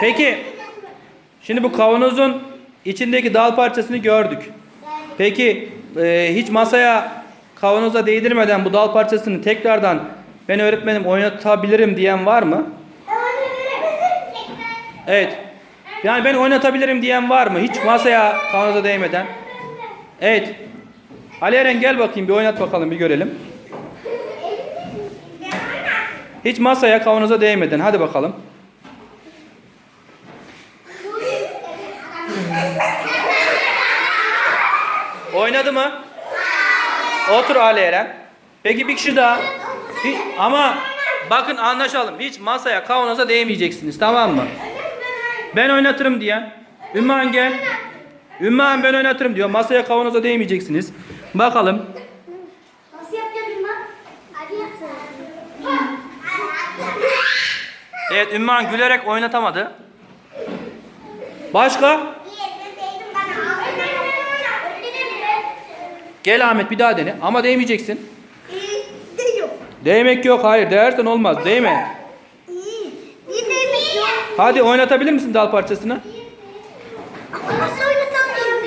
Peki şimdi bu kavanozun içindeki dal parçasını gördük. Peki e, hiç masaya kavanoza değdirmeden bu dal parçasını tekrardan ben öğretmenim oynatabilirim diyen var mı? Evet. Yani ben oynatabilirim diyen var mı? Hiç masaya kavanoza değmeden. Evet. Ali Eren gel bakayım bir oynat bakalım bir görelim. Hiç masaya kavanoza değmeden hadi bakalım. Oynadı mı? Otur Ali Eren. Peki bir kişi daha. Hiç- ama bakın anlaşalım. Hiç masaya kavanoza değmeyeceksiniz tamam mı? Ben oynatırım diyen. Ümmühan gel. Ümmühan ben oynatırım diyor. Masaya kavanoza değmeyeceksiniz. Bakalım. Evet Ümmühan gülerek oynatamadı. Başka? Gel Ahmet bir daha dene. Ama değmeyeceksin. Değmek yok. Hayır değersen olmaz. Değme. Hadi oynatabilir misin dal parçasını?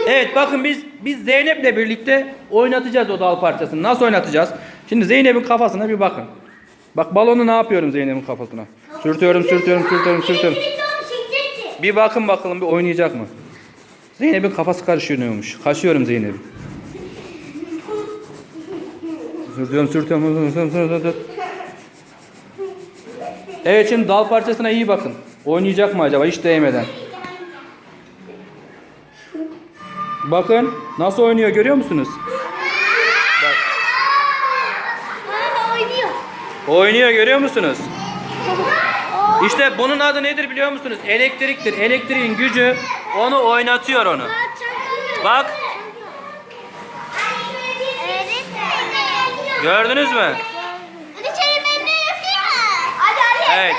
Evet bakın biz biz Zeynep'le birlikte oynatacağız o dal parçasını. Nasıl oynatacağız? Şimdi Zeynep'in kafasına bir bakın. Bak balonu ne yapıyorum Zeynep'in kafasına? Sürtüyorum, sürtüyorum, sürtüyorum, sürtüyorum. Bir bakın bakalım bir oynayacak mı? Zeynep'in kafası karışıyormuş. Kaşıyorum Zeynep'i. Sürtüyorum, sürtüyorum, sürtüyorum. Evet şimdi dal parçasına iyi bakın. Oynayacak mı acaba hiç değmeden? Bakın nasıl oynuyor görüyor musunuz? Bak. oynuyor. Oynuyor görüyor musunuz? İşte bunun adı nedir biliyor musunuz? Elektriktir. Elektriğin gücü onu oynatıyor onu. Bak gördünüz mü? Evet